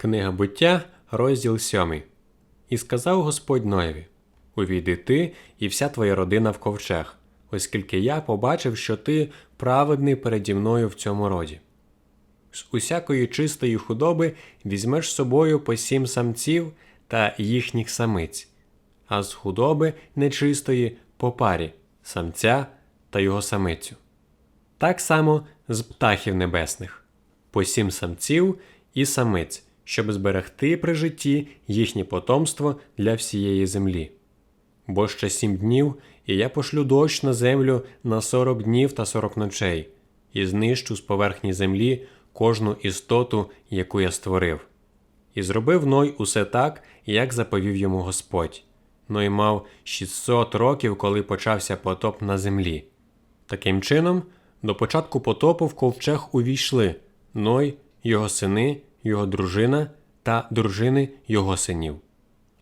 Книга буття, розділ 7. І сказав Господь Ноєві: Увійди ти і вся твоя родина в ковчег, оскільки я побачив, що ти праведний переді мною в цьому роді. З усякої чистої худоби візьмеш з собою по сім самців та їхніх самиць, а з худоби нечистої по парі самця та його самицю. Так само з птахів небесних, по сім самців і самиць, щоб зберегти при житті їхнє потомство для всієї землі. Бо ще сім днів, і я пошлю дощ на землю на сорок днів та сорок ночей, і знищу з поверхні землі кожну істоту, яку я створив. І зробив Ной усе так, як заповів йому Господь. Ной мав 600 років, коли почався потоп на землі. Таким чином, до початку потопу в ковчег увійшли Ной, його сини, його дружина та дружини його синів.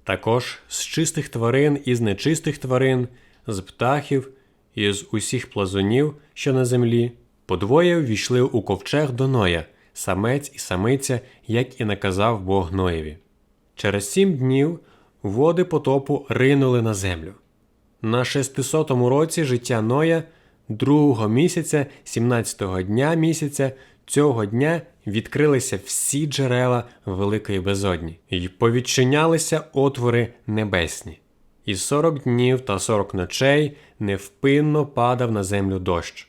Також з чистих тварин і з нечистих тварин, з птахів і з усіх плазунів, що на землі, подвоє ввійшли у ковчег до Ноя, самець і самиця, як і наказав Бог Ноєві. Через сім днів води потопу ринули на землю. На 600 році життя Ноя, другого місяця, 17-го дня місяця, цього дня відкрилися всі джерела великої безодні, і повідчинялися отвори небесні. І 40 днів та 40 ночей невпинно падав на землю дощ.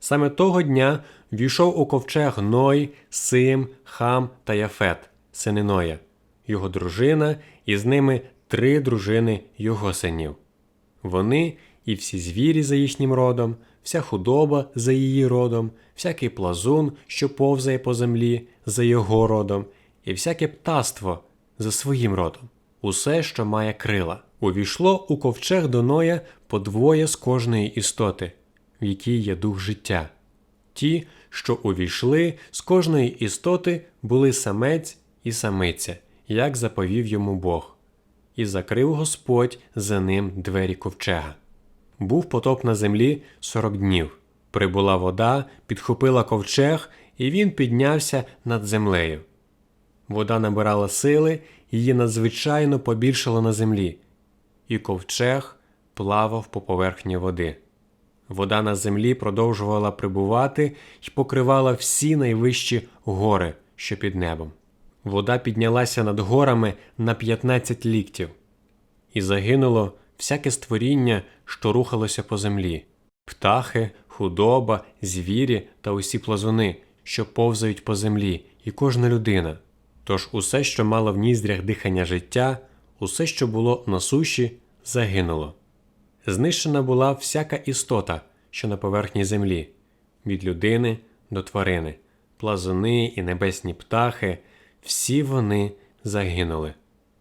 Саме того дня війшов у ковчег Ной, Сим, Хам та Яфет, сини Ноя, його дружина, і з ними три дружини його синів. Вони і всі звірі за їхнім родом, вся худоба за її родом, всякий плазун, що повзає по землі, за його родом, і всяке птаство за своїм родом, усе, що має крила. Увійшло у ковчег до Ноя по двоє з кожної істоти, в якій є дух життя. Ті, що увійшли з кожної істоти, були самець і самиця, як заповів йому Бог, і закрив Господь за ним двері ковчега. Був потоп на землі сорок днів. Прибула вода, підхопила ковчег, і він піднявся над землею. Вода набирала сили, її надзвичайно побільшало на землі, і ковчег плавав по поверхні води. Вода на землі продовжувала прибувати і покривала всі найвищі гори, що під небом. Вода піднялася над горами на 15 ліктів, і загинуло всяке створіння, що рухалося по землі птахи, худоба, звірі та усі плазуни, що повзають по землі, і кожна людина. Тож усе, що мало в ніздрях дихання життя, усе, що було на суші, загинуло. Знищена була всяка істота, що на поверхні землі, від людини до тварини, плазуни і небесні птахи, всі вони загинули.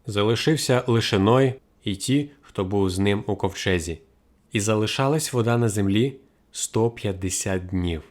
Залишився лише Ной і ті, хто був з ним у ковчезі, і залишалась вода на землі 150 днів.